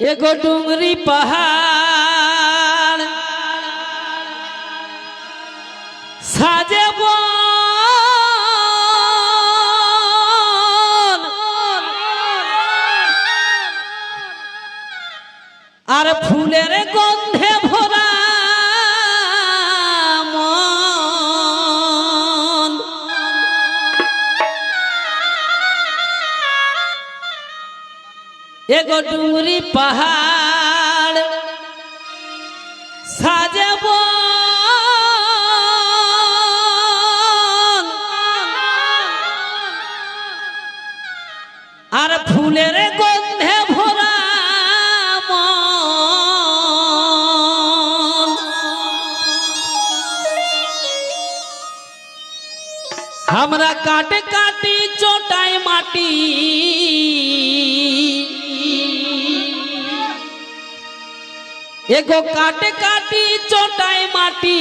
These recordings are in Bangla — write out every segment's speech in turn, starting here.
એકો ડુંગરી પહાડ. સાજે এগো ডুঙ্গরি পাহাড় সাজাব আর ফুলের গন্ধে ভরা আমরা কাটে কাটি চোটায় মাটি এগো কাটে কাটি চটাই মাটি।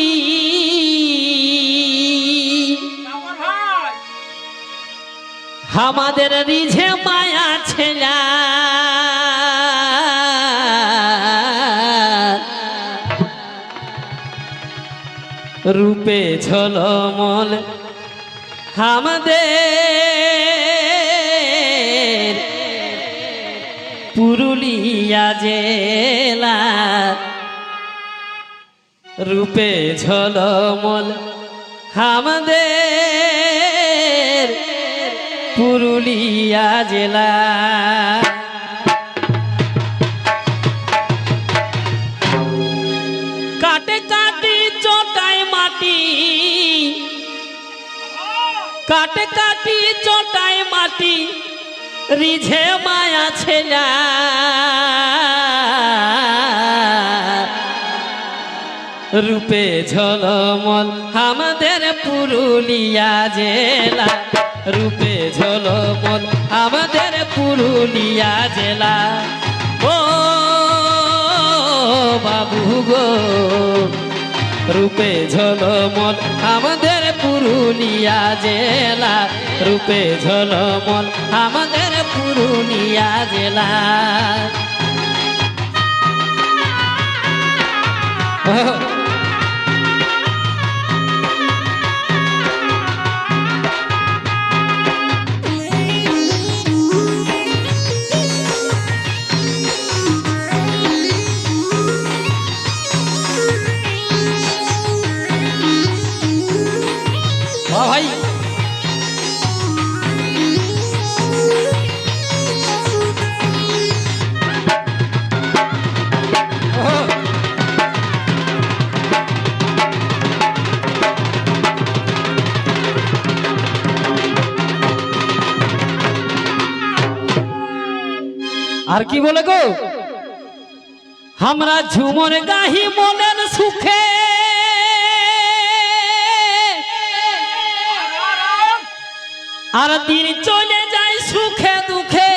আমাদের রিঝে মায়া ছেলা। রূপে ঝলমল আমাদের পুরুলিয়া জেলা। রূপে ঝলমল আমাদের পুরুলিয়া জেলা। কাটে কাটি চটাই মাটি, কাটে কাটি চটাই মাটি, রিঝে মায়া ছেলা। রূপে ঝলমল আমাদের পুরুলিয়া জেলা। রূপে ঝলমল আমাদের পুরুলিয়া জেলা। ও বাবু গো, রূপে ঝলমল আমাদের পুরুলিয়া জেলা। রূপে ঝলমল আমাদের পুরুলিয়া জেলা। আর কি বলে গো? আমরা ঝুমর গাহি মনের সুখে। আর দিন চলে যায় সুখে দুঃখে।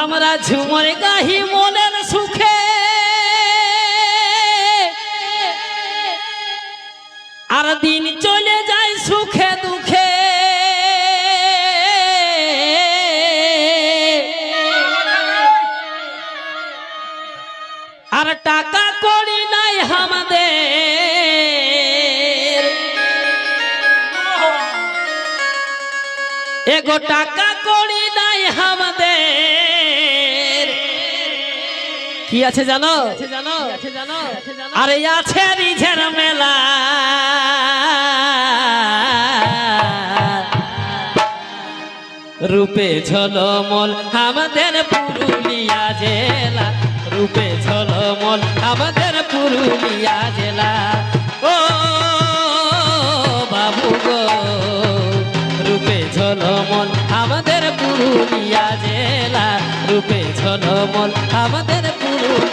আমরা ঝুমর গাহি মনের সুখে। এগো টাকা করি নাই আমাদের কি আছে জানো? জানো আরে আছে রিঝের মেলা। রূপে ঝলমল আমাদের পুরুলিয়া জেলা। রূপে ঝলমল আমাদের পুরুলিয়া জেলা। ঝলমল আমাদের পুরুলিয়া জেলা রূপে ঝলমল আমাদের পুরুলিয়া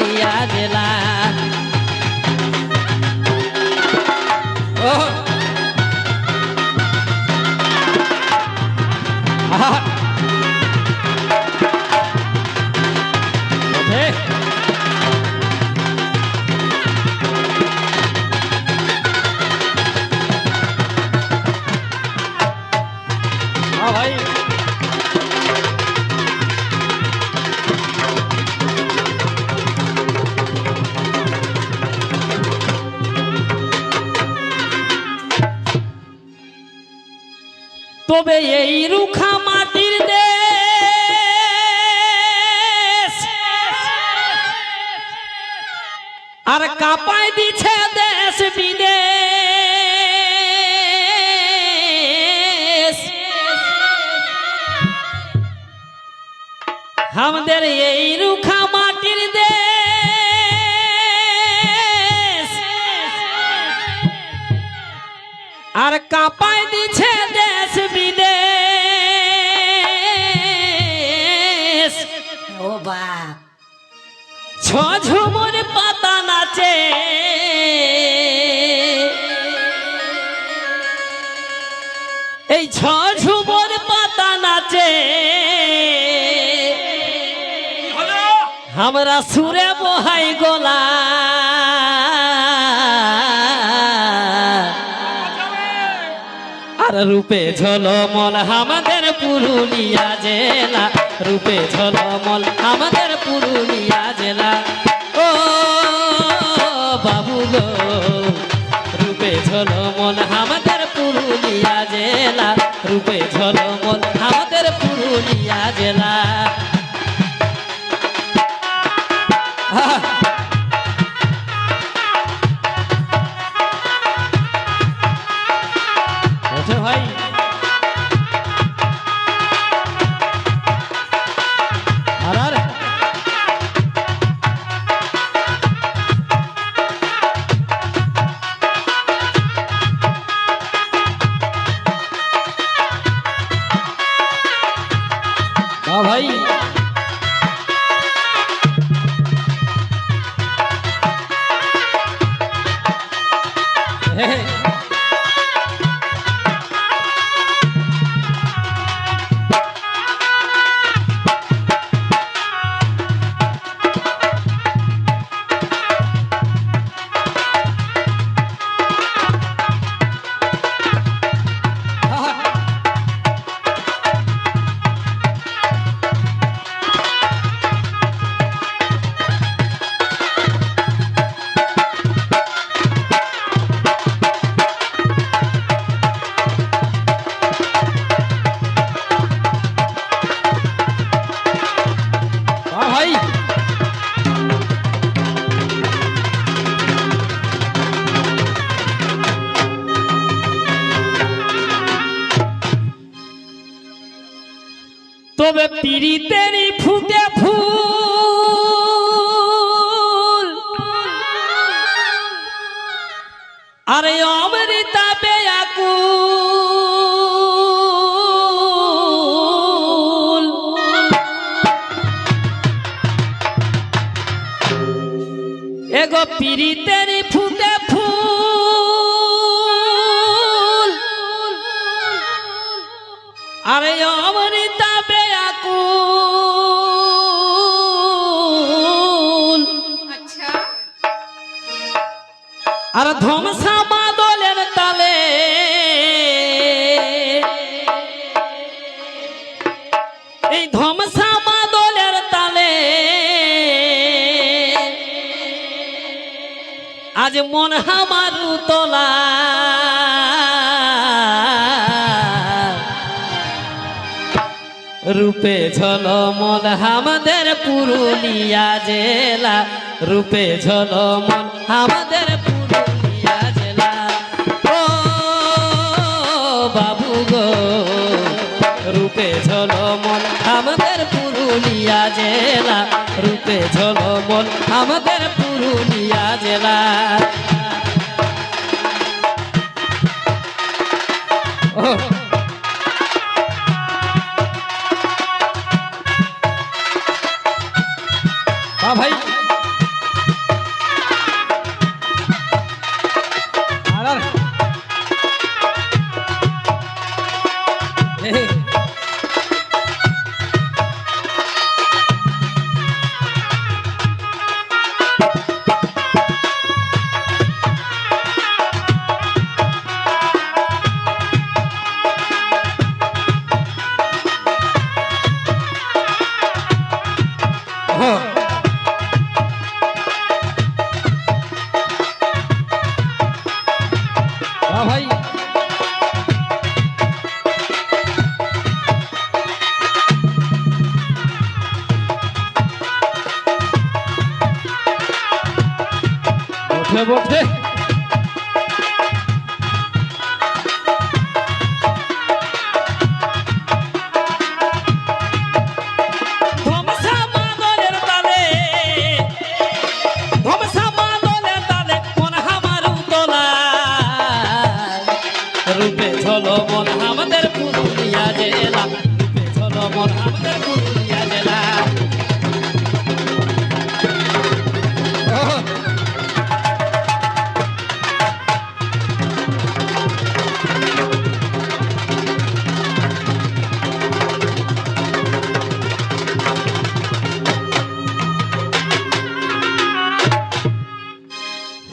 ভাই। তবে এই রুখা মাটির দেশ আর কাপাই দিছে দেশ বিদেশ। আমাদের এই রুখা মাটির দেশ। আর কাপাই দিছে দেশ বিদেশ। ও বা ছ ঝুমুর পাতা নাচে। আমরা সুরে বহাই গোলা। আর রূপে ঝলমল আমাদের পুরুলিয়া জেলা। রূপে ঝলমল আমাদের পুরুলিয়া জেলা। ও বাবু গো, রূপে ঝলমল আমাদের পুরুলিয়া জেলা। রূপে ঝলমল আমাদের পুরুলিয়া জেলা। 嘿 嘿 পিড়িতেরই ফুটে ফুল। আরে আর ধ্বংসা মাদলের তালে। এই ধ্বংসা মাদলের তালে। আজ মন হামারু তোলা। রূপে ঝলমল আমাদের পুরুলিয়া জেলা। রূপে ঝলমল আমাদের আমাদের পুরুলিয়া জেলা রূপে ঝলমল আমাদের পুরুলিয়া জেলা। ও হামারু তোলা রূপে চলো মন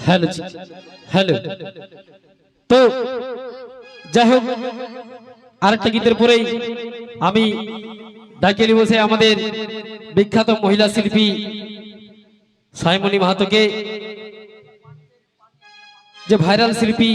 হ্যালো হ্যালো। তো, যাই হোক, আরেকটা গীতের পরেই আমি ডাকিয়ে বসে আমাদের বিখ্যাত মহিলা শিল্পী সাইমণি মাহাতোকে। যে ভাইরাল শিল্পী